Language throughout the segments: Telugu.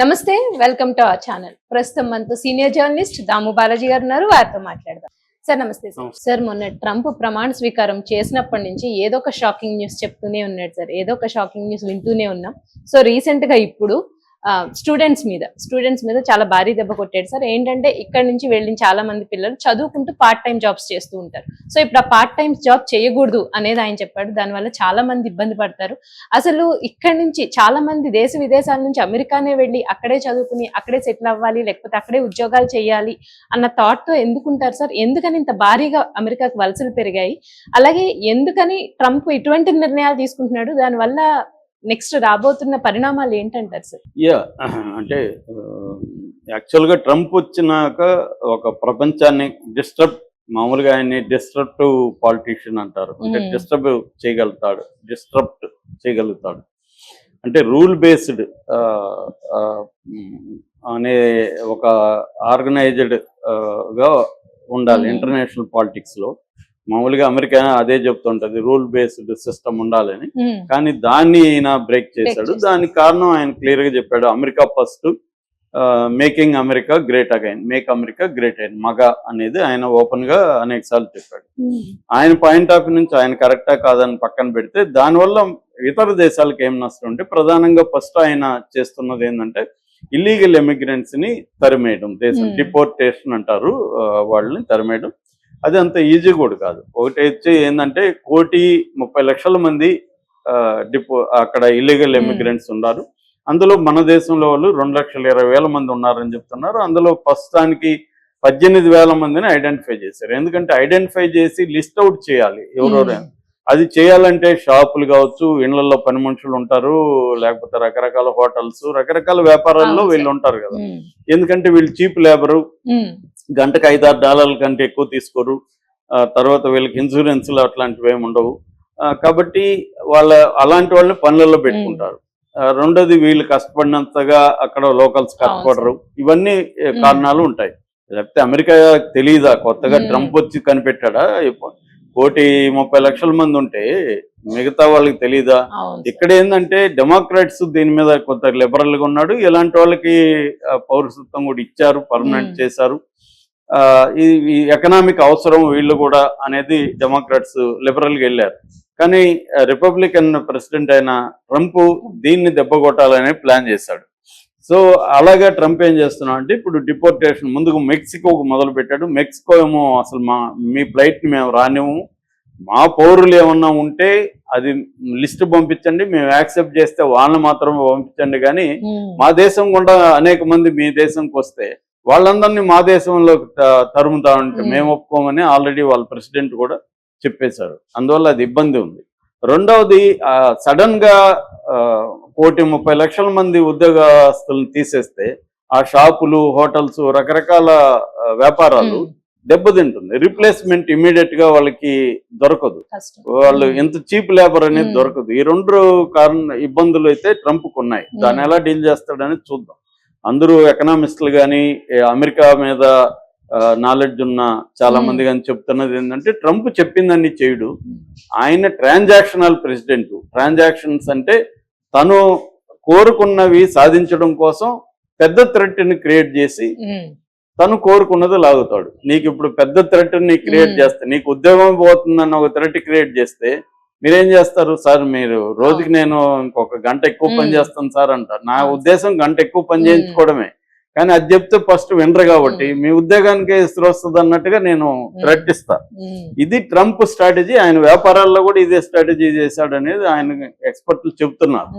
నమస్తే వెల్కమ్ టు అవర్ ఛానల్. ప్రస్తుతం మనతో సీనియర్ జర్నలిస్ట్ దాము బాలాజీ గారు ఉన్నారు వారితో మాట్లాడదాం. సార్ నమస్తే సార్. సార్ మొన్న ట్రంప్ ప్రమాణ స్వీకారం చేసినప్పటి నుంచి ఏదో ఒక షాకింగ్ న్యూస్ చెప్తూనే ఉన్నాడు సార్. ఏదో ఒక షాకింగ్ న్యూస్ వింటూనే ఉన్నాం. సో రీసెంట్గా ఇప్పుడు స్టూడెంట్స్ మీద. స్టూడెంట్స్ మీద చాలా భారీ దెబ్బ కొట్టాడు సార్ ఏంటంటే ఇక్కడ నుంచి వెళ్ళిన చాలా మంది పిల్లలు చదువుకుంటూ పార్ట్ టైం జాబ్స్ చేస్తూ ఉంటారు. సో ఇప్పుడు ఆ పార్ట్ టైం జాబ్ చేయకూడదు అనేది ఆయన చెప్పాడు. దానివల్ల చాలా మంది ఇబ్బంది పడతారు. అసలు ఇక్కడ నుంచి చాలా మంది దేశ విదేశాల నుంచి అమెరికానే వెళ్ళి అక్కడే చదువుకుని అక్కడే సెటిల్ అవ్వాలి లేకపోతే అక్కడే ఉద్యోగాలు చేయాలి అన్న థాట్తో ఎందుకుంటారు సార్? ఎందుకని ఇంత భారీగా అమెరికాకు వలసలు పెరిగాయి? అలాగే ఎందుకని ట్రంప్ ఇటువంటి నిర్ణయాలు తీసుకుంటున్నాడు? దానివల్ల నెక్స్ట్ రాబోతున్న పరిణామాలు ఏంటంటారు సార్ యా అంటే యాక్చువల్గా ట్రంప్ వచ్చినాక ఒక ప్రపంచాన్ని డిస్టర్బ్ మామూలుగా ఆయన్ని డిస్టర్బ్ పాలిటీషియన్ అంటారు అంటే. డిస్టర్బ్ చేయగలుగుతాడు డిస్టర్బ్ చేయగలుగుతాడు అంటే రూల్ బేస్డ్ అనే ఒక ఆర్గనైజ్డ్గా ఉండాలి. ఇంటర్నేషనల్ పాలిటిక్స్లో మామూలుగా అమెరికా అదే చెప్తుంటది రూల్ బేస్డ్ సిస్టమ్ ఉండాలని. కానీ దాన్ని ఈయన బ్రేక్ చేశాడు. దానికి కారణం ఆయన క్లియర్గా చెప్పాడు America first making America great again make America great again MAGA అనేది ఆయన ఓపెన్గా అనేక సార్లు చెప్పాడు. ఆయన పాయింట్ ఆఫ్ నుంచి ఆయన కరెక్టా కాదని పక్కన పెడితే దానివల్ల ఇతర దేశాలకు ఏం నష్టం అంటే ప్రధానంగా ఫస్ట్ ఆయన చేస్తున్నది ఏంటంటే ఇల్లీగల్ ఎమిగ్రెంట్స్ని తరిమేయడం దేశం. డిపోర్టేషన్ అంటారు వాళ్ళని తరిమేయడం. అది అంత ఈజీ కూడా కాదు. ఒకటి వచ్చి ఏంటంటే కోటి ముప్పై లక్షల మంది డిపో అక్కడ ఇల్లీగల్ Hmm. ఎమిగ్రెంట్స్ ఉన్నారు. అందులో మన దేశంలో వాళ్ళు రెండు లక్షల ఇరవై వేల మంది ఉన్నారని చెప్తున్నారు. అందులో ప్రస్తుతానికి పద్దెనిమిది వేల మందిని ఐడెంటిఫై చేశారు. ఎందుకంటే ఐడెంటిఫై చేసి లిస్ట్ అవుట్ చేయాలి ఎవరెవరు. ఉమ్, అది చేయాలంటే షాపులు కావచ్చు ఇళ్ళలో పని మనుషులు ఉంటారు లేకపోతే రకరకాల హోటల్స్ రకరకాల వ్యాపారాల్లో వీళ్ళు. ఉంటారు కదా. ఉమ్, ఎందుకంటే వీళ్ళు చీప్ లేబరు. గంటకు ఐదారు డాలర్ల కంటే ఎక్కువ తీసుకోరు. తర్వాత వీళ్ళకి ఇన్సూరెన్స్లు అట్లాంటివి ఏమి ఉండవు. కాబట్టి వాళ్ళ అలాంటి వాళ్ళని పనులలో పెట్టుకుంటారు. రెండోది వీళ్ళు కష్టపడినంతగా అక్కడ లోకల్స్ కష్టపడరు. ఇవన్నీ. కారణాలు ఉంటాయి. లేకపోతే అమెరికా తెలియదా కొత్తగా. ట్రంప్ వచ్చి కనిపెట్టాడా? కోటి ముప్పై లక్షల మంది ఉంటే మిగతా వాళ్ళకి తెలియదా. ఇక్కడ ఏంటంటే డెమోక్రాట్స్ దీని మీద కొంత లిబరల్గా ఉన్నాడు. ఇలాంటి వాళ్ళకి పౌరసత్వం కూడా ఇచ్చారు పర్మనెంట్. చేశారు. ఈ ఎకనామిక్ అవసరం వీళ్ళు కూడా అనేది డెమోక్రాట్స్ లిబరల్గా వెళ్ళారు. కానీ రిపబ్లికన్ ప్రెసిడెంట్ అయిన ట్రంప్ దీన్ని దెబ్బ కొట్టాలని ప్లాన్ చేశాడు. సో అలాగా ట్రంప్ ఏం చేస్తున్నాడు అంటే ఇప్పుడు డిపోర్టేషన్ ముందుకు మెక్సికోకు మొదలు పెట్టాడు. మెక్సికో ఏమో అసలు మా మీ ఫ్లైట్ని మేము రానివ్వము. మా పౌరులు ఏమన్నా ఉంటే అది లిస్ట్ పంపించండి మేము యాక్సెప్ట్ చేస్తే వాళ్ళని మాత్రమే పంపించండి. కానీ మా దేశం గుండా అనేక మంది మీ దేశంకి వస్తే వాళ్ళందరినీ మా దేశంలో తరుముతా ఉంటే. మేము. ఒప్పుకోమని ఆల్రెడీ వాళ్ళ ప్రెసిడెంట్ కూడా చెప్పేశారు. అందువల్ల అది ఇబ్బంది ఉంది. రెండవది సడన్గా కోటి ముప్పై లక్షల మంది ఉద్యోగస్తులను తీసేస్తే ఆ షాపులు హోటల్స్ రకరకాల వ్యాపారాలు దెబ్బతింటుంది. రీప్లేస్మెంట్ ఇమీడియట్గా వాళ్ళకి దొరకదు. వాళ్ళు ఎంత చీప్ లేబర్ అనేది. దొరకదు. ఈ రెండు కారణ ఇబ్బందులు అయితే ట్రంప్ ఉన్నాయి. దాన్ని. ఎలా డీల్ చేస్తాడని చూద్దాం. అందరూ ఎకనామిస్టులు కానీ అమెరికా మీద నాలెడ్జ్ ఉన్న చాలా. మంది కానీ చెప్తున్నది ఏంటంటే ట్రంప్ చెప్పిందని చేయడు. ఆయన ట్రాన్సాక్షనల్ ప్రెసిడెంట్. ట్రాన్సాక్షన్స్ అంటే తను కోరుకున్నవి సాధించడం కోసం పెద్ద ని క్రియేట్ చేసి తను కోరుకున్నది లాగుతాడు. నీకు ఇప్పుడు పెద్ద ని క్రియేట్. చేస్తే నీకు ఉద్యోగం పోతుందన్న ఒక థ్రెట్ క్రియేట్ చేస్తే మీరేం చేస్తారు? సార్ మీరు రోజుకి నేను ఇంకొక గంట ఎక్కువ పని. చేస్తాను సార్ అంటారు. నా. ఉద్దేశం గంట ఎక్కువ పని. చేయించుకోవడమే. కానీ అది చెప్తే ఫస్ట్ వినరు కాబట్టి మీ ఉద్యోగానికి ఇసురు వస్తుంది అన్నట్టుగా నేను థ్రెట్ ఇస్తా. ఇది ట్రంప్ స్ట్రాటజీ ఆయన వ్యాపారాల్లో కూడా ఇదే స్ట్రాటజీ చేశాడు అనేది ఆయన ఎక్స్పర్ట్లు చెప్తున్నారు.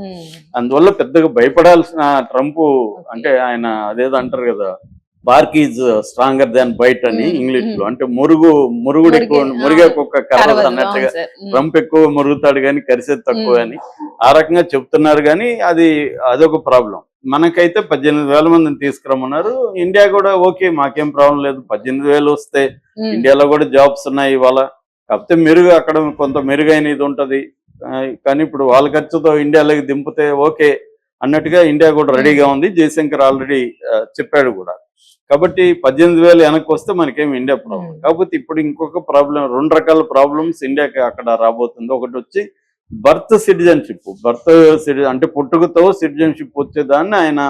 అందువల్ల పెద్దగా భయపడాల్సిన ట్రంప్ అంటే ఆయన అదేదో అంటారు కదా bark is stronger than bite అని ఇంగ్లీష్లో. అంటే మురుగు మురుగుడు ఎక్కువ మురిగే, కుక్క కరవదు అన్నట్టుగా. ట్రంప్ ఎక్కువ మురుగుతాడు కానీ కరిసేది తక్కువ. అని. ఆ రకంగా చెప్తున్నారు కానీ అది అదొక ప్రాబ్లం. మనకైతే పద్దెనిమిది వేల మందిని తీసుకురమ్మన్నారు. ఇండియా కూడా ఓకే మాకేం ప్రాబ్లం లేదు. పద్దెనిమిది వేలు వస్తే ఇండియాలో కూడా జాబ్స్ ఉన్నాయి ఇవాళ. కాకపోతే మెరుగు అక్కడ కొంత మెరుగైన ఇది ఉంటది. కానీ ఇప్పుడు వాళ్ళ ఖర్చుతో ఇండియాలోకి దింపితే ఓకే అన్నట్టుగా ఇండియా కూడా రెడీగా ఉంది. జయశంకర్ ఆల్రెడీ చెప్పాడు కూడా. కాబట్టి పద్దెనిమిది వేలు వెనక్కి వస్తే మనకేం ఇండియా ప్రాబ్లం. కాకపోతే ఇప్పుడు ఇంకొక ప్రాబ్లం రెండు రకాల ప్రాబ్లమ్స్ ఇండియాకి అక్కడ రాబోతుంది. ఒకటి వచ్చి బర్త్ సిటిజన్షిప్ బర్త్ అంటే పుట్టుకతో సిటిజన్షిప్ వచ్చేదాన్ని ఆయన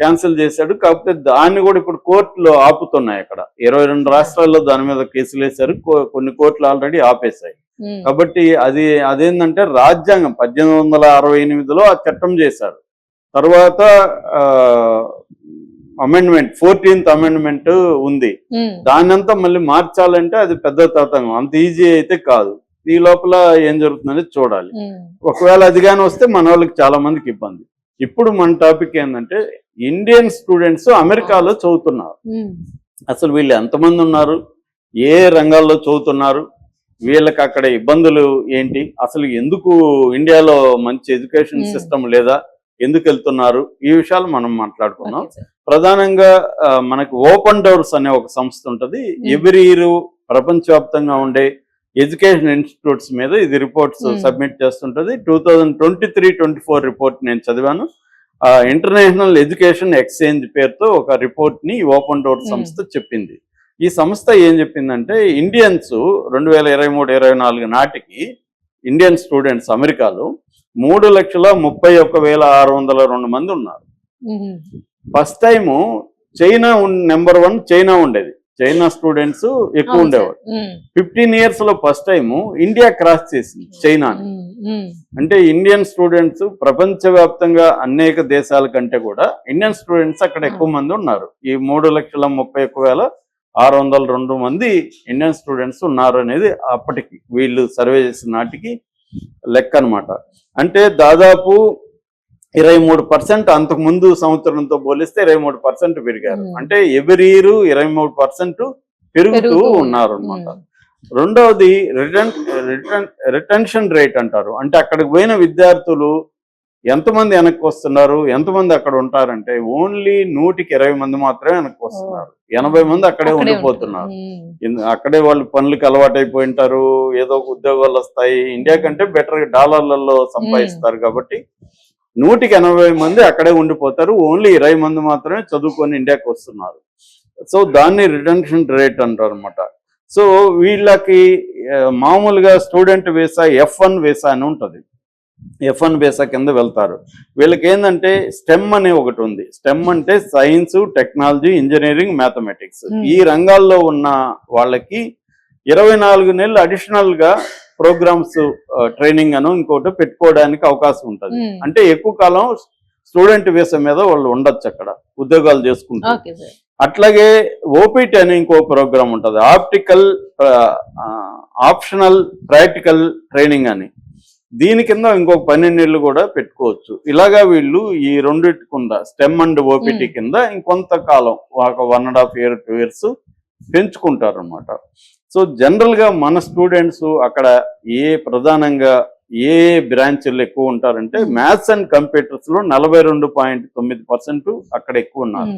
క్యాన్సిల్ చేశాడు. కాకపోతే దాన్ని కూడా ఇప్పుడు కోర్టులో ఆపుతున్నాయి అక్కడ. ఇరవై రెండు రాష్ట్రాల్లో దాని మీద కేసులు వేశారు. కొన్ని కోర్టులు ఆల్రెడీ ఆపేశాయి. కాబట్టి అది అదేంటంటే రాజ్యాంగం పద్దెనిమిది వందల అరవై ఎనిమిదిలో ఆ చట్టం చేశారు. తర్వాత అమెండ్మెంట్ ఫోర్టీన్త్ అమెండ్మెంట్ ఉంది. దాన్నంతా మళ్ళీ మార్చాలంటే అది పెద్ద తతంగం. అంత ఈజీ అయితే కాదు. ఈ లోపల ఏం జరుగుతుందనేది చూడాలి. ఒకవేళ అది కానీ వస్తే మన వాళ్ళకి చాలా మందికి ఇబ్బంది. ఇప్పుడు మన టాపిక్ ఏంటంటే ఇండియన్ స్టూడెంట్స్ అమెరికాలో చదువుతున్నారు. అసలు వీళ్ళు ఎంతమంది ఉన్నారు? ఏ రంగాల్లో చదువుతున్నారు? వీళ్ళకి అక్కడ ఇబ్బందులు ఏంటి? అసలు ఎందుకు ఇండియాలో మంచి ఎడ్యుకేషన్. సిస్టమ్ లేదా? ఎందుకు వెళ్తున్నారు ఈ విషయాలు మనం మాట్లాడుకున్నాం. ప్రధానంగా మనకు ఓపెన్ డోర్స్ అనే ఒక సంస్థ ఉంటది. ఎవ్రీ ఇయర్ ప్రపంచవ్యాప్తంగా ఉండే ఎడ్యుకేషన్ ఇన్స్టిట్యూట్స్ మీద ఇది reports. Submit చేస్తుంటది two thousand twenty three twenty four report నేను చదివాను ఇంటర్నేషనల్ ఎడ్యుకేషన్ ఎక్స్చేంజ్ పేరుతో ఒక రిపోర్ట్ని ఓపెన్ డోర్. సంస్థ చెప్పింది ఈ సంస్థ ఏం చెప్పిందంటే ఇండియన్స్ రెండు వేల ఇరవై మూడు ఇరవై నాలుగు నాటికి ఇండియన్ స్టూడెంట్స్ అమెరికాలో మూడు లక్షల ముప్పై ఒక్క వేల ఆరు వందల రెండు మంది ఉన్నారు. First time China number one China ఉండేది. చైనా స్టూడెంట్స్ ఎక్కువ. ఉమ్, ఫిఫ్టీన్ ఇయర్స్లో ఫస్ట్ టైము ఇండియా క్రాస్ చేసింది చైనాని ఉమ్, అంటే ఇండియన్ స్టూడెంట్స్ ప్రపంచవ్యాప్తంగా అనేక దేశాల కంటే కూడా ఇండియన్ స్టూడెంట్స్ అక్కడ ఎక్కువ మంది ఉన్నారు. ఈ మూడు లక్షల ముప్పై ఒక్క వేల ఆరు వందల రెండు మంది ఇండియన్ స్టూడెంట్స్ ఉన్నారు అనేది అప్పటికి వీళ్ళు సర్వే చేసిన నాటికి లెక్క అన్నమాట అంటే దాదాపు ఇరవై మూడు పర్సెంట్ అంతకు ముందు సంవత్సరంతో పోలిస్తే ఇరవై మూడు పర్సెంట్ పెరిగారు. అంటే ఎవరి ఇయర్ ఇరవై మూడు పర్సెంట్ పెరుగుతూ పెరుగుతూ ఉన్నారు అనమాట రెండవది రిటర్న్ రిటర్న్ రిటెన్షన్ రేట్ అంటారు. అంటే అక్కడికి పోయిన విద్యార్థులు ఎంతమంది వెనక్కి వస్తున్నారు? ఎంతమంది అక్కడ ఉంటారంటే ఓన్లీ నూటికి ఇరవై మంది మాత్రమే వెనక్కి వస్తున్నారు. ఎనభై మంది అక్కడే ఉండిపోతున్నారు. అక్కడే వాళ్ళు పనులకు అలవాటైపోయి ఉంటారు ఏదో ఒక ఉద్యోగాలు వస్తాయి. ఇండియా కంటే బెటర్ డాలర్లలో సంపాదిస్తారు కాబట్టి నూటికి ఎనభై మంది అక్కడే ఉండిపోతారు. ఓన్లీ ఇరవై మంది మాత్రమే చదువుకొని ఇండియాకి వస్తున్నారు. సో దాన్ని రిటెన్షన్ రేట్ అంటారు అనమాట సో వీళ్ళకి మామూలుగా student visa F one visa అని ఉంటుంది. ఎఫ్ వన్ వీసా కింద వెళ్తారు. వీళ్ళకి ఏంటంటే స్టెమ్ అనే ఒకటి ఉంది. స్టెమ్ అంటే సైన్స్ టెక్నాలజీ ఇంజనీరింగ్ మ్యాథమెటిక్స్. ఈ రంగాల్లో ఉన్న వాళ్ళకి ఇరవై నాలుగు నెలలు అడిషనల్గా ప్రోగ్రామ్స్ ట్రైనింగ్ అను ఇంకోటి పెట్టుకోవడానికి అవకాశం ఉంటుంది. అంటే ఎక్కువ కాలం స్టూడెంట్ వీసా మీద వాళ్ళు ఉండొచ్చు అక్కడ. ఉద్యోగాలు చేసుకుంటారు అట్లాగే ఓపీటీ అనే ఇంకో ప్రోగ్రామ్ ఉంటుంది. ఆప్టికల్ ఆప్షనల్ ప్రాక్టికల్ ట్రైనింగ్ అని. దీని కింద ఇంకొక పన్నెండేళ్ళు కూడా పెట్టుకోవచ్చు. ఇలాగా వీళ్ళు ఈ రెండింటి కింద స్టెమ్ అండ్ ఓపీటీ. కింద ఇంకొంత కాలం ఒక one and half year two years పెంచుకుంటారు అనమాట సో జనరల్గా మన స్టూడెంట్స్ అక్కడ ఏ ప్రధానంగా ఏ బ్రాంచ్లు ఎక్కువ ఉంటారంటే. మ్యాథ్స్ అండ్ కంప్యూటర్స్లో నలభై రెండు పాయింట్ తొమ్మిది పర్సెంట్ అక్కడ ఎక్కువ ఉన్నారు.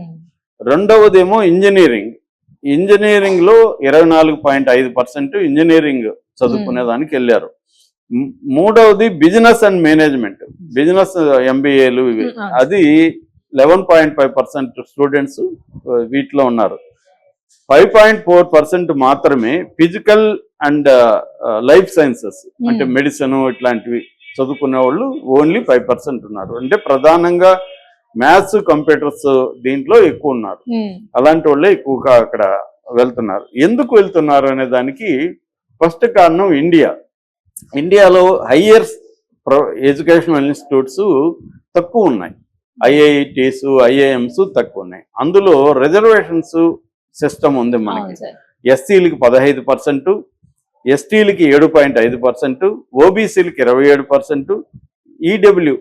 రెండవదేమో ఇంజనీరింగ్. ఇంజనీరింగ్లో ఇరవై నాలుగు పాయింట్ ఐదు పర్సెంట్ ఇంజనీరింగ్ చదువుకునే దానికి వెళ్ళారు. మూడవది బిజినెస్ అండ్ మేనేజ్మెంట్ బిజినెస్ ఎంబీఏలు ఇవి. అది eleven point five percent students వీటిలో ఉన్నారు. ఫైవ్ పాయింట్ ఫోర్ పర్సెంట్ మాత్రమే ఫిజికల్ అండ్ లైఫ్ సైన్సెస్ అంటే. మెడిసిన్ ఇట్లాంటివి చదువుకునే వాళ్ళు ఓన్లీ ఫైవ్ పర్సెంట్ ఉన్నారు. అంటే ప్రధానంగా మ్యాథ్స్ కంప్యూటర్స్ దీంట్లో ఎక్కువ ఉన్నారు. అలాంటి వాళ్ళే ఎక్కువగా అక్కడ వెళ్తున్నారు. ఎందుకు వెళ్తున్నారు అనే దానికి ఫస్ట్ కారణం ఇండియా. ఇండియాలో హయ్యర్ ఎడ్యుకేషనల్ ఇన్స్టిట్యూట్స్ తక్కువ ఉన్నాయి. ఐఐటీస్ ఐఐఎంస్ తక్కువ ఉన్నాయి. అందులో రిజర్వేషన్స్ సిస్టమ్ ఉంది మనకి. ఎస్సీలకి పదహైదు పర్సెంట్ ఎస్టీలకి ఏడు పాయింట్ ఐదు పర్సెంట్ ఓబీసీలకి ఇరవై ఏడు పర్సెంట్ ఈడబ్ల్యూ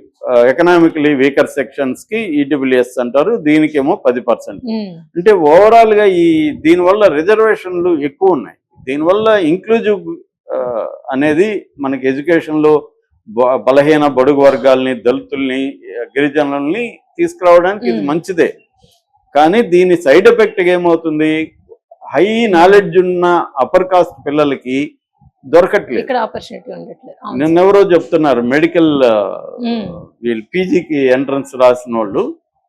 ఎకనామికలీ వీకర్ సెక్షన్స్కి ఈడబ్ల్యూఎస్ అంటారు దీనికేమో పది పర్సెంట్. అంటే ఓవరాల్గా ఈ దీనివల్ల రిజర్వేషన్లు ఎక్కువ ఉన్నాయి. దీనివల్ల ఇంక్లూజివ్ అనేది మనకి ఎడ్యుకేషన్లో బ- బలహీన బడుగు వర్గాల్ని దళితుల్ని గిరిజనుల్ని తీసుకురావడానికి ఇది. మంచిదే కానీ దీని సైడ్ ఎఫెక్ట్ ఏమవుతుంది హై నాలెడ్జ్ ఉన్న అప్పర్ కాస్ట్ పిల్లలకి దొరకట్లేదు. నిన్నెవరో చెప్తున్నారు మెడికల్. వీళ్ళు పీజీకి ఎంట్రన్స్ రాసిన వాళ్ళు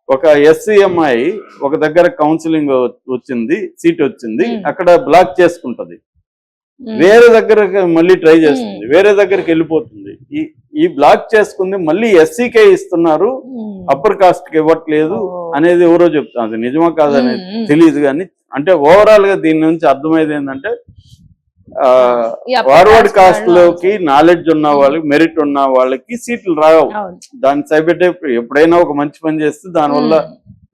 ఒక ఎస్సీఎంఐ ఒక దగ్గర కౌన్సిలింగ్ వచ్చింది సీట్ వచ్చింది. అక్కడ బ్లాక్ చేసుకుంటది వేరే దగ్గరకు మళ్ళీ ట్రై చేస్తుంది. వేరే దగ్గరికి వెళ్ళిపోతుంది. ఈ ఈ బ్లాక్ చేసుకుంది మళ్ళీ ఎస్సీకే ఇస్తున్నారు. అప్పర్ కాస్ట్కి ఇవ్వట్లేదు. అనేది ఎవరో చెప్తాను అది నిజమా కాదనేది ఉమ్. తెలియదు కానీ అంటే ఓవరాల్గా దీని నుంచి అర్థమైంది ఏంటంటే ఫార్వర్డ్ కాస్ట్లోకి నాలెడ్జ్ ఉన్న వాళ్ళకి మెరిట్ ఉన్న వాళ్ళకి సీట్లు రావు. అవును. దాని సైబెట్టే ఎప్పుడైనా ఒక మంచి పని చేస్తే దానివల్ల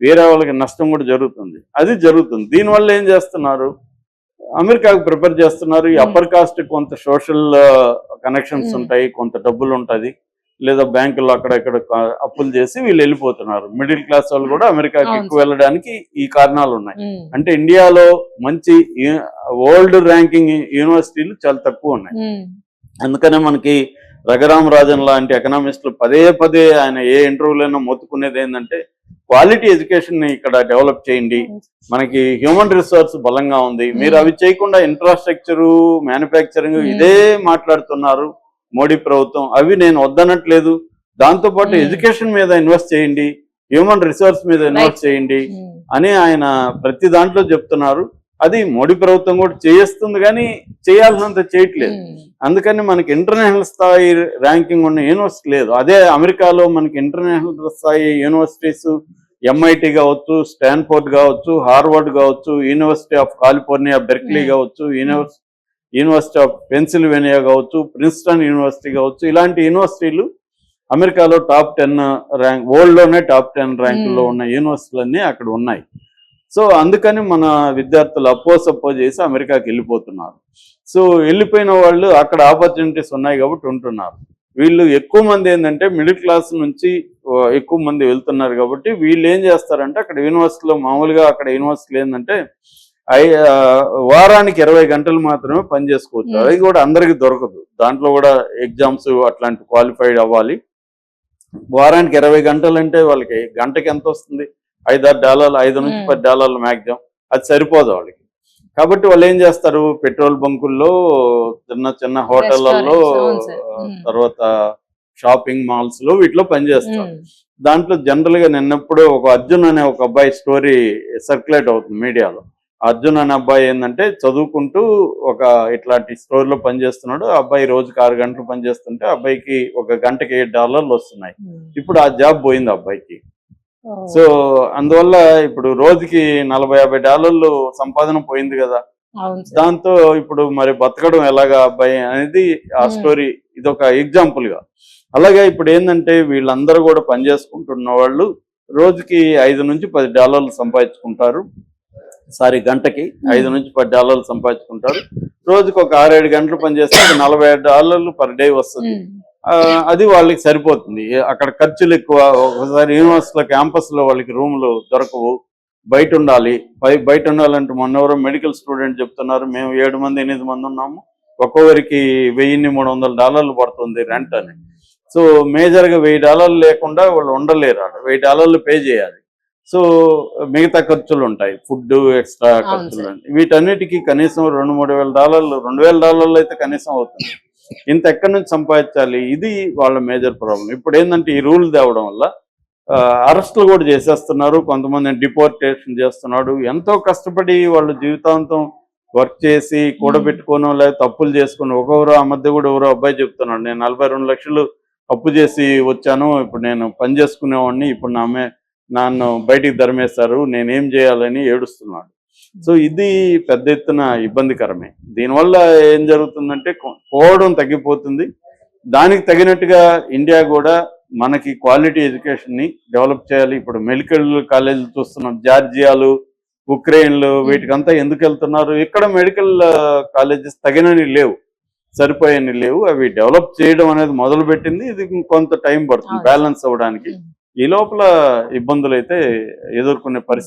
వేరే వాళ్ళకి నష్టం కూడా జరుగుతుంది. అది జరుగుతుంది. దీనివల్ల ఏం చేస్తున్నారు? అమెరికాకు ప్రిపేర్ చేస్తున్నారు. ఈ. అప్పర్ కాస్ట్ కొంత సోషల్ కనెక్షన్స్. ఉంటాయి కొంత డబ్బులు ఉంటది లేదా బ్యాంకుల్లో అక్కడ ఇక్కడ అప్పులు చేసి వీళ్ళు వెళ్ళిపోతున్నారు. మిడిల్ క్లాస్ వాళ్ళు కూడా అమెరికాకి ఎక్కువ వెళ్ళడానికి ఈ కారణాలు ఉన్నాయి అంటే ఇండియాలో మంచి ఓల్డ్ ర్యాంకింగ్ యూనివర్సిటీలు చాలా తక్కువ ఉన్నాయి అందుకనే మనకి రఘురామ్ రాజన్ లాంటి ఎకనామిస్టులు పదే పదే ఆయన ఏ ఇంటర్వ్యూలైనా మొత్తుకునేది ఏంటంటే క్వాలిటీ ఎడ్యుకేషన్ని ఇక్కడ డెవలప్ చేయండి. మనకి హ్యూమన్ రిసోర్స్ బలంగా ఉంది. మీరు అవి చేయకుండా ఇన్ఫ్రాస్ట్రక్చర్ మ్యానుఫ్యాక్చరింగ్ Hmm. ఇదే మాట్లాడుతున్నారు మోడీ ప్రభుత్వం. అవి నేను వద్దనట్లేదు. దాంతో పాటు Hmm. ఎడ్యుకేషన్ మీద ఇన్వెస్ట్ చేయండి. హ్యూమన్ రిసోర్స్ మీద ఇన్వెస్ట్. చేయండి అని ఆయన ప్రతి దాంట్లో చెప్తున్నారు. అది మోడీ ప్రభుత్వం కూడా చేస్తుంది కానీ చేయాల్సినంత చేయట్లేదు ఉమ్, అందుకని మనకి ఇంటర్నేషనల్ స్థాయి ర్యాంకింగ్ ఉన్న యూనివర్సిటీ లేదు అదే అమెరికాలో మనకి ఇంటర్నేషనల్ స్థాయి యూనివర్సిటీస్ ఎంఐటి కావచ్చు స్టాన్ఫోర్డ్ కావచ్చు హార్వర్డ్ కావచ్చు university of California Berkeley Hmm. కావచ్చు యూనివర్స్ యూనివర్సిటీ ఆఫ్ పెన్సిల్వేనియా కావచ్చు ప్రిన్స్టన్ యూనివర్సిటీ కావచ్చు ఇలాంటి యూనివర్సిటీలు అమెరికాలో టాప్ టెన్ ర్యాంక్ వరల్డ్లోనే టాప్ టెన్ ర్యాంకుల్లో Hmm. ఉన్న యూనివర్సిటీలన్నీ అక్కడ ఉన్నాయి సో అందుకని మన విద్యార్థులు అప్పో సపోజ్ చేసి అమెరికాకి వెళ్ళిపోతున్నారు. సో వెళ్ళిపోయిన వాళ్ళు అక్కడ ఆపర్చునిటీస్ ఉన్నాయి కాబట్టి ఉంటున్నారు. వీళ్ళు ఎక్కువ మంది ఏంటంటే మిడిల్ క్లాస్ నుంచి ఎక్కువ మంది వెళ్తున్నారు కాబట్టి వీళ్ళు ఏం చేస్తారంటే అక్కడ యూనివర్సిటీలో మామూలుగా అక్కడ యూనివర్సిటీలు ఏంటంటే ఐ- వారానికి ఇరవై గంటలు మాత్రమే పని చేసుకోవచ్చు. అది కూడా అందరికి దొరకదు. దాంట్లో కూడా ఎగ్జామ్స్ అట్లాంటి క్వాలిఫైడ్ అవ్వాలి. వారానికి ఇరవై గంటలు అంటే వాళ్ళకి గంటకి ఎంత వస్తుంది? ఐదారు డాలర్లు ఐదు నుంచి. పది డాలర్లు మ్యాక్సిమం అది సరిపోదు వాళ్ళకి. కాబట్టి వాళ్ళు ఏం చేస్తారు? పెట్రోల్ బంకుల్లో చిన్న చిన్న హోటళ్ళలో. తర్వాత షాపింగ్ మాల్స్లో వీటిలో పనిచేస్తారు. దాంట్లో జనరల్గా నిన్నప్పుడు ఒక అర్జున్ అనే ఒక అబ్బాయి స్టోరీ సర్క్యులేట్ అవుతుంది మీడియాలో. అర్జున్ అనే అబ్బాయి ఏంటంటే చదువుకుంటూ ఒక ఇట్లాంటి స్టోర్లో పనిచేస్తున్నాడు అబ్బాయి రోజుకి ఆరు గంటలు పనిచేస్తుంటే అబ్బాయికి ఒక గంటకి ఏడు డాలర్లు వస్తున్నాయి. ఇప్పుడు ఆ జాబ్ పోయింది అబ్బాయికి. సో అందువల్ల ఇప్పుడు రోజుకి నలభై యాభై డాలర్లు సంపాదన పోయింది కదా. దాంతో ఇప్పుడు మరి బతకడం ఎలాగా అబ్బాయి అనేది ఆ. స్టోరీ ఇది ఒక ఎగ్జాంపుల్గా. అలాగే ఇప్పుడు ఏంటంటే వీళ్ళందరూ కూడా పనిచేసుకుంటున్న వాళ్ళు రోజుకి ఐదు నుంచి పది డాలర్లు సంపాదించుకుంటారు. సారీ గంటకి ఐదు నుంచి పది డాలర్లు సంపాదించుకుంటారు. రోజుకి ఒక ఆరేడు గంటలు పనిచేస్తే నలభై డాలర్లు పర్ డే వస్తుంది. అది వాళ్ళకి సరిపోతుంది. అక్కడ ఖర్చులు ఎక్కువ ఒకసారి యూనివర్సిటీలో క్యాంపస్లో వాళ్ళకి రూమ్లు దొరకవు. బయట ఉండాలి. బయ- బయట ఉండాలంటే మొన్న ఎవరో మెడికల్ స్టూడెంట్ చెప్తున్నారు మేము ఏడు మంది ఎనిమిది మంది ఉన్నాము. ఒక్కొక్కరికి వెయ్యిన్ని మూడు వందల డాలర్లు పడుతుంది రెంట్ అని. సో మేజర్గా వెయ్యి డాలర్లు లేకుండా వాళ్ళు ఉండలేరు ఆడ వెయ్యి డాలర్లు పే చేయాలి. సో మిగతా ఖర్చులు ఉంటాయి. ఫుడ్ ఎక్స్ట్రా ఖర్చులు వీటన్నిటికీ కనీసం రెండు మూడు వేల డాలర్లు రెండు వేల డాలర్లు అయితే కనీసం అవుతుంది. ఇంత ఎక్కడి నుంచి సంపాదించాలి? ఇది వాళ్ళ మేజర్ ప్రాబ్లం ఇప్పుడు ఏంటంటే ఈ రూల్ తేవడం వల్ల అరెస్టులు కూడా చేసేస్తున్నారు. కొంతమంది డిపోర్టేషన్ చేస్తున్నాడు. ఎంతో కష్టపడి వాళ్ళు జీవితాంతం వర్క్ చేసి కూడబెట్టుకోనో లేదా తప్పులు చేసుకుని ఒక్కొక్కరు ఆ మధ్య కూడా ఎవరో అబ్బాయి చెప్తున్నాడు. నేను నలభై రెండు లక్షలు అప్పు చేసి వచ్చాను. ఇప్పుడు నేను పని చేసుకునేవాడిని. ఇప్పుడు నా మే నన్ను బయటికి ధర్మేస్తారు నేనేం చేయాలని ఏడుస్తున్నాడు. సో ఇది పెద్ద ఎత్తున ఇబ్బందికరమే. దీనివల్ల ఏం జరుగుతుందంటే పోవడం తగ్గిపోతుంది. దానికి తగినట్టుగా ఇండియా కూడా మనకి క్వాలిటీ ఎడ్యుకేషన్ని డెవలప్ చేయాలి. ఇప్పుడు మెడికల్ కాలేజీలు చూస్తున్నాం జార్జియాలు ఉక్రెయిన్లు వీటికంతా ఎందుకు వెళ్తున్నారు? ఇక్కడ మెడికల్ కాలేజెస్ తగినని లేవు. సరిపోయని లేవు. అవి డెవలప్ చేయడం అనేది మొదలు పెట్టింది ఇది కొంత టైం పడుతుంది. బ్యాలెన్స్ అవ్వడానికి. ఈ లోపల ఇబ్బందులు అయితే ఎదుర్కొనే పరిస్థితి